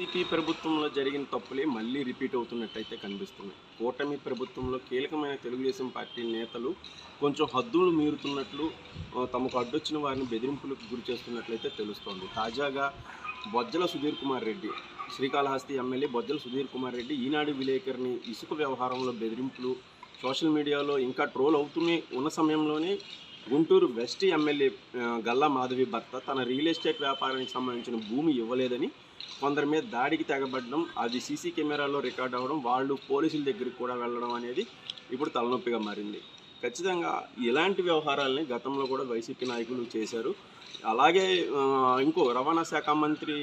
YCP ప్రభుత్వంలో జరిగిన తప్పులే మళ్ళీ రిపీట్ అవుతున్నట్టయితే కనిపిస్తున్నాయి. కూటమి ప్రభుత్వంలో కీలకమైన తెలుగుదేశం పార్టీ నేతలు కొంచెం హద్దులు మీరుతున్నట్లు తమకు అడ్డొచ్చిన వారిని బెదిరింపులకు గురి చేస్తున్నట్లయితే తెలుస్తోంది. తాజాగా బొజ్జల సుధీర్ కుమార్ రెడ్డి శ్రీకాళహస్తి ఎమ్మెల్యే బొజ్జల సుధీర్ కుమార్ రెడ్డి ఈనాడు విలేకరిని ఇసుక వ్యవహారంలో బెదిరింపులు సోషల్ మీడియాలో ఇంకా ట్రోల్ అవుతూనే ఉన్న సమయంలోనే గుంటూరు వెస్ట్ ఎమ్మెల్యే గల్లా మాధవి భర్త తన రియల్ ఎస్టేట్ వ్యాపారానికి సంబంధించిన భూమి ఇవ్వలేదని కొందరి మీద దాడికి తెగబడడం అది సీసీ కెమెరాలో రికార్డ్ అవ్వడం వాళ్ళు పోలీసుల దగ్గరికి కూడా వెళ్ళడం అనేది ఇప్పుడు తలనొప్పిగా మారింది. ఖచ్చితంగా ఇలాంటి వ్యవహారాలని గతంలో కూడా వైసీపీ నాయకులు చేశారు. అలాగే ఇంకో రవాణా శాఖ మంత్రి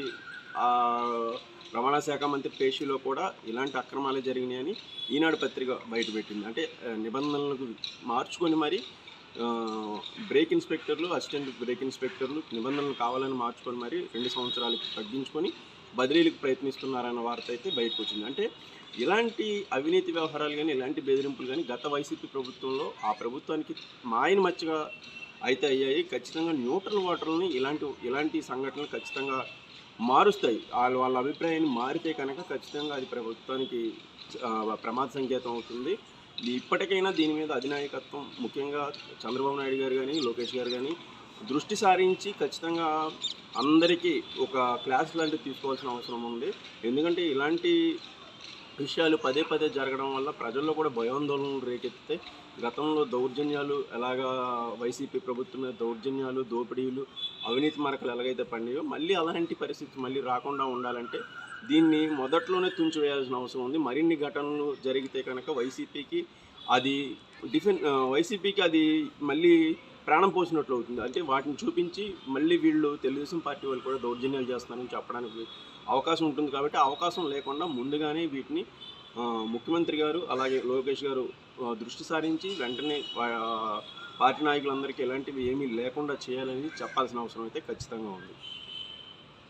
రవాణా శాఖ మంత్రి పేషీలో కూడా ఇలాంటి అక్రమాలు జరిగినాయని ఈనాడు పత్రిక బయటపెట్టింది. అంటే నిబంధనలకు మార్చుకొని మరి బ్రేక్ ఇన్స్పెక్టర్లు అసిస్టెంట్ బ్రేక్ ఇన్స్పెక్టర్లు నిబంధనలు కావాలని మార్చుకొని మరి రెండు సంవత్సరాలకి తగ్గించుకొని బదిలీలకు ప్రయత్నిస్తున్నారన్న వార్త అయితే బయటకు వచ్చింది. అంటే ఇలాంటి అవినీతి వ్యవహారాలు కానీ ఇలాంటి బెదిరింపులు కానీ గత వైసీపీ ప్రభుత్వంలో ఆ ప్రభుత్వానికి మాయన మచ్చగా అయితే అయ్యాయి. ఖచ్చితంగా న్యూట్రల్ వాటర్ని ఇలాంటి ఇలాంటి సంఘటనలు ఖచ్చితంగా మారుస్తాయి. వాళ్ళ వాళ్ళ అభిప్రాయాన్ని మారితే కనుక ఖచ్చితంగా అది ప్రభుత్వానికి ప్రమాద సంకేతం అవుతుంది. ఇప్పటికైనా దీని మీద అధినాయకత్వం ముఖ్యంగా చంద్రబాబు నాయుడు గారు కానీ లోకేష్ గారు కానీ దృష్టి సారించి ఖచ్చితంగా అందరికీ ఒక క్లాస్ లాంటివి తీసుకోవాల్సిన అవసరం ఉంది. ఎందుకంటే ఇలాంటి విషయాలు పదే పదే జరగడం వల్ల ప్రజల్లో కూడా భయాందోళనలు రేకెత్తితే గతంలో దౌర్జన్యాలు ఎలాగా వైసీపీ ప్రభుత్వం మీద దౌర్జన్యాలు దోపిడీలు అవినీతి మరకలు ఎలాగైతే పండియో మళ్ళీ అలాంటి పరిస్థితి మళ్ళీ రాకుండా ఉండాలంటే దీన్ని మొదట్లోనే తుంచివేయాల్సిన అవసరం ఉంది. మరిన్ని ఘటనలు జరిగితే కనుక వైసీపీకి అది డిఫెన్ వైసీపీకి అది మళ్ళీ ప్రాణం పోసినట్లు అవుతుంది. అంటే వాటిని చూపించి మళ్ళీ వీళ్ళు తెలుగుదేశం పార్టీ వాళ్ళు కూడా దౌర్జన్యాలు చేస్తున్నారని చెప్పడానికి అవకాశం ఉంటుంది కాబట్టి అవకాశం లేకుండా ముందుగానే వీటిని ముఖ్యమంత్రి గారు అలాగే లోకేష్ గారు దృష్టి సారించి వెంటనే పార్టీ నాయకులందరికీ ఇలాంటివి ఏమీ లేకుండా చేయాలని చెప్పాల్సిన అవసరం అయితే ఖచ్చితంగా ఉంది.